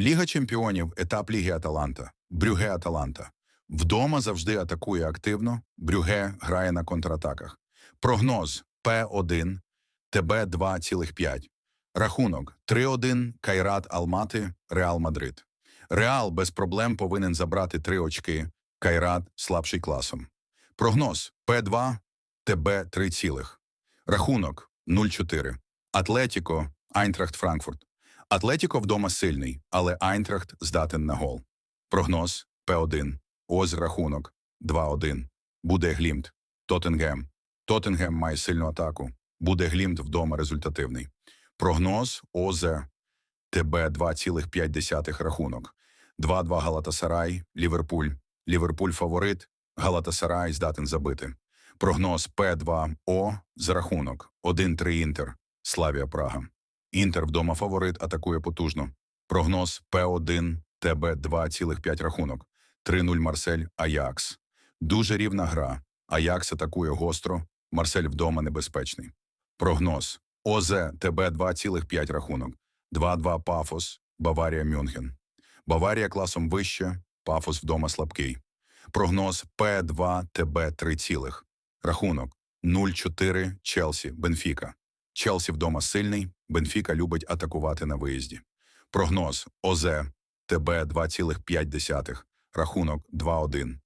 Ліга чемпіонів, етап Ліги Аталанта, Брюге Аталанта. Вдома завжди атакує активно, Брюге грає на контратаках. Прогноз П1, ТБ 2,5. Рахунок 3-1, Кайрат Алмати, Реал Мадрид. Реал без проблем повинен забрати три очки, Кайрат слабший класом. Прогноз П2, ТБ 3 цілих. Рахунок 0-4. Атлетіко, Айнтрахт Франкфурт. Атлетіко вдома сильний, але Айнтрахт здатен на гол. Прогноз П1. Ось рахунок 2-1. Буде Глімт. Тоттенгем. Тоттенгем має сильну атаку. Буде Глімт вдома результативний. Прогноз ОЗ ТБ 2,5 рахунок. 2-2 Галатасарай, Ліверпуль. Ліверпуль фаворит, Галатасарай здатен забити. Прогноз П2О за рахунок 1-3 Інтер, Славія Прага. Інтер вдома фаворит атакує потужно. Прогноз П1 ТБ 2,5 рахунок. 3-0 Марсель Аякс. Дуже рівна гра. Аякс атакує гостро, Марсель вдома небезпечний. Прогноз ОЗ ТБ 2,5 рахунок. 2-2 Пафос, Баварія Мюнхен. Баварія класом вище, Пафос вдома слабкий. Прогноз П2 ТБ 3 цілих. Рахунок 0-4 Челсі, Бенфіка. Челсі вдома сильний, Бенфіка любить атакувати на виїзді. Прогноз ОЗ ТБ 2,5. Рахунок 2-1.